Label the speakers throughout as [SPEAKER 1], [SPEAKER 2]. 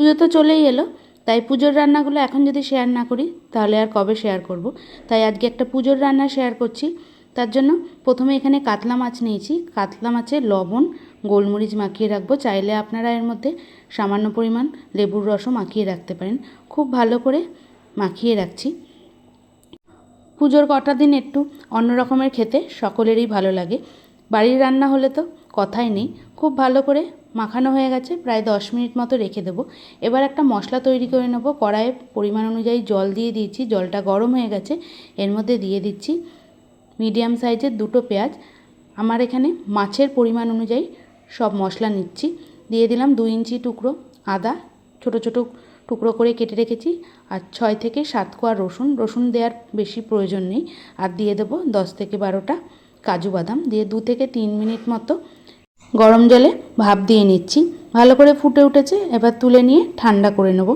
[SPEAKER 1] পুজো তো চলেই এলো, তাই পুজোর রান্নাগুলো এখন যদি শেয়ার না করি, তাহলে আর কবে শেয়ার করব। তাই আজকে একটা পুজোর রান্না শেয়ার করছি। তার জন্য প্রথমে এখানে কাতলা মাছ নিয়েছি। কাতলা মাছে লবণ, গোলমরিচ মাখিয়ে রাখব। চাইলে আপনারা এর মধ্যে সামান্য পরিমাণ লেবুর রসও মাখিয়ে রাখতে পারেন। খুব ভালো করে মাখিয়ে রাখছি। পুজোর কটা দিন একটু অন্য রকমের খেতে সকলেরই ভালো লাগে। বাড়ির রান্না হলে তো কথাই নেই। খুব ভালো করে মাখানো হয়ে গেছে, প্রায় দশ মিনিট মতো রেখে দেবো। এবার একটা মশলা তৈরি করে নেব। কড়াইয়ে পরিমাণ অনুযায়ী জল দিয়ে দিয়েছি। জলটা গরম হয়ে গেছে। এর মধ্যে দিয়ে দিচ্ছি মিডিয়াম সাইজের দুটো পেঁয়াজ। আমার এখানে মাছের পরিমাণ অনুযায়ী সব মশলা নিচ্ছি। দিয়ে দিলাম দু ইঞ্চি টুকরো আদা। ছোট ছোট টুকরো করে কেটে রেখেছি। আর ছয় থেকে সাত কোয়া রসুন। রসুন দেওয়ার বেশি প্রয়োজন নেই। আর দিয়ে দেবো দশ থেকে বারোটা কাজু বাদাম। দিয়ে দু থেকে তিন মিনিট মতো গরম জলে ভাপ দিয়ে নিচ্ছি। ভালো করে ফুটে উঠেছে, এবার তুলে নিয়ে ঠান্ডা করে নেব।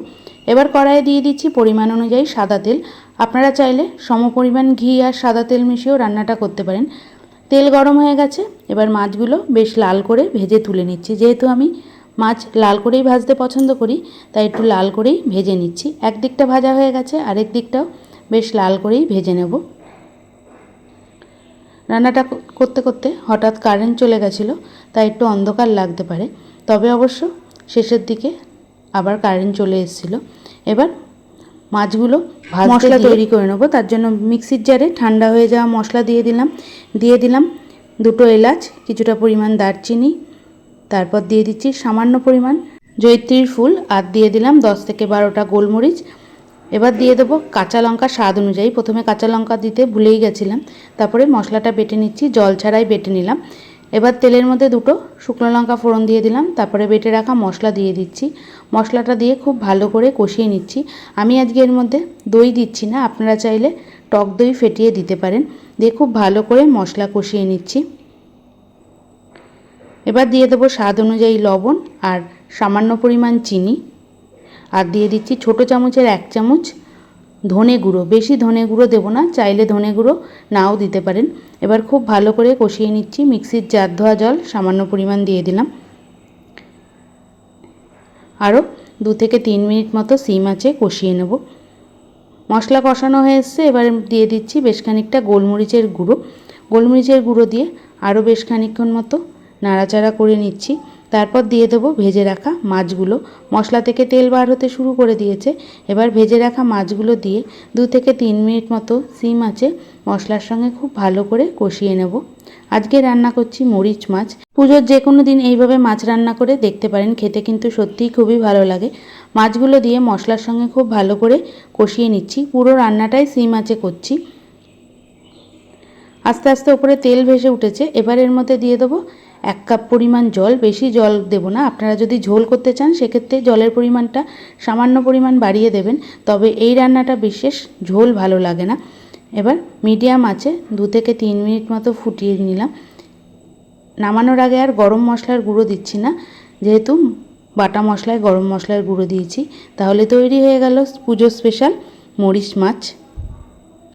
[SPEAKER 1] এবার কড়াইয়ে দিয়ে দিচ্ছি পরিমাণ অনুযায়ী সাদা তেল। আপনারা চাইলে সমপরিমাণ ঘি আর সাদা তেল মিশিয়েও রান্নাটা করতে পারেন। তেল গরম হয়ে গেছে, এবার মাছগুলো বেশ লাল করে ভেজে তুলে নিচ্ছি। যেহেতু আমি মাছ লাল করেই ভাজতে পছন্দ করি, তাই একটু লাল করেই ভেজে নিচ্ছি। এক দিকটা ভাজা হয়ে গেছে আরেক দিকটাও বেশ লাল করেই ভেজে নেব। রান্নাটা করতে করতে হঠাৎ কারেন্ট চলে গেছিল তাই একটু অন্ধকার লাগতে পারে। তবে অবশ্য শেষের দিকে আবার কারেন্ট চলে এসেছিল। এবার মাছগুলো মশলা তৈরি করে নেব। তার জন্য মিক্সির জারে ঠান্ডা হয়ে যাওয়া মশলা দিয়ে দিলাম। দিয়ে দিলাম দুটো এলাচ কিছুটা পরিমাণ দারচিনি তারপর দিয়ে দিচ্ছি সামান্য পরিমাণ জৈত্রীর ফুল আর দিয়ে দিলাম দশ থেকে বারোটা গোলমরিচ। এবার দিয়ে দেবো কাঁচা লঙ্কা স্বাদ অনুযায়ী। প্রথমে কাঁচা লঙ্কা দিতে ভুলেই গেছিলাম। তারপরে মশলাটা বেটে নিচ্ছি, জল ছাড়াই বেটে নিলাম। এবার তেলের মধ্যে দুটো শুকনো লঙ্কা ফোড়ন দিয়ে দিলাম। তারপরে বেটে রাখা মশলা দিয়ে দিচ্ছি। মশলাটা দিয়ে খুব ভালো করে কষিয়ে নিচ্ছি। আমি আজকে এর মধ্যে দই দিচ্ছি না, আপনারা চাইলে টক দই ফেটিয়ে দিতে পারেন। দিয়ে খুব ভালো করে মশলা কষিয়ে নিচ্ছি। এবার দিয়ে দেবো স্বাদ অনুযায়ী লবণ আর সামান্য পরিমাণ চিনি। আর দিয়ে দিচ্ছি ছোট চামচের এক চামচ ধনে গুঁড়ো। বেশি ধনে গুঁড়ো দেবো না, চাইলে ধনে গুঁড়ো নাও দিতে পারেন। এবার খুব ভালো করে কষিয়ে নিচ্ছি, মিক্সির জার ধোয়া জল সামান্য পরিমাণ দিয়ে দিলাম। আরও দু থেকে তিন মিনিট মতো সিম আছে, কষিয়ে নেব। মশলা কষানো হয়ে এসছে, এবার দিয়ে দিচ্ছি বেশ খানিকটা গোলমরিচের গুঁড়ো। গোলমরিচের গুঁড়ো দিয়ে আরও বেশ খানিকক্ষণ মতো নাড়াচাড়া করে নিচ্ছি। তারপর দিয়ে দেবো ভেজে রাখা মাছগুলো। মশলা থেকে তেল বার হতে শুরু করে দিয়েছে। এবার ভেজে রাখা মাছগুলো দিয়ে দু থেকে তিন মিনিট মতো সিম আছে, মশলার সঙ্গে খুব ভালো করে কষিয়ে নেব। আজকে রান্না করছি মরিচ মাছ। পুজোর যে কোনো দিন এইভাবে মাছ রান্না করে দেখতে পারেন, খেতে কিন্তু সত্যিই খুবই ভালো লাগে। মাছগুলো দিয়ে মশলার সঙ্গে খুব ভালো করে কষিয়ে নিচ্ছি। পুরো রান্নাটাই সিম আছে করছি। আস্তে আস্তে ওপরে তেল ভেসে উঠেছে। এবার এর মধ্যে দিয়ে দেবো এক কাপ পরিমাণ জল, বেশি জল দেব না। আপনারা যদি ঝোল করতে চান, সেক্ষেত্রে জলের পরিমাণটা সামান্য পরিমাণ বাড়িয়ে দেবেন। তবে এই রান্নাটা বিশেষ ঝোল ভালো লাগে না। এবার মিডিয়াম আছে দু থেকে তিন মিনিট মতো ফুটিয়ে নিলাম। নামানোর আগে আর গরম মশলার গুঁড়ো দিচ্ছি না। যেহেতু বাটা মশলায় গরম মশলার গুঁড়ো দিয়েছি, তাহলে তৈরি হয়ে গেল পুজো স্পেশাল মরিচ মাছ।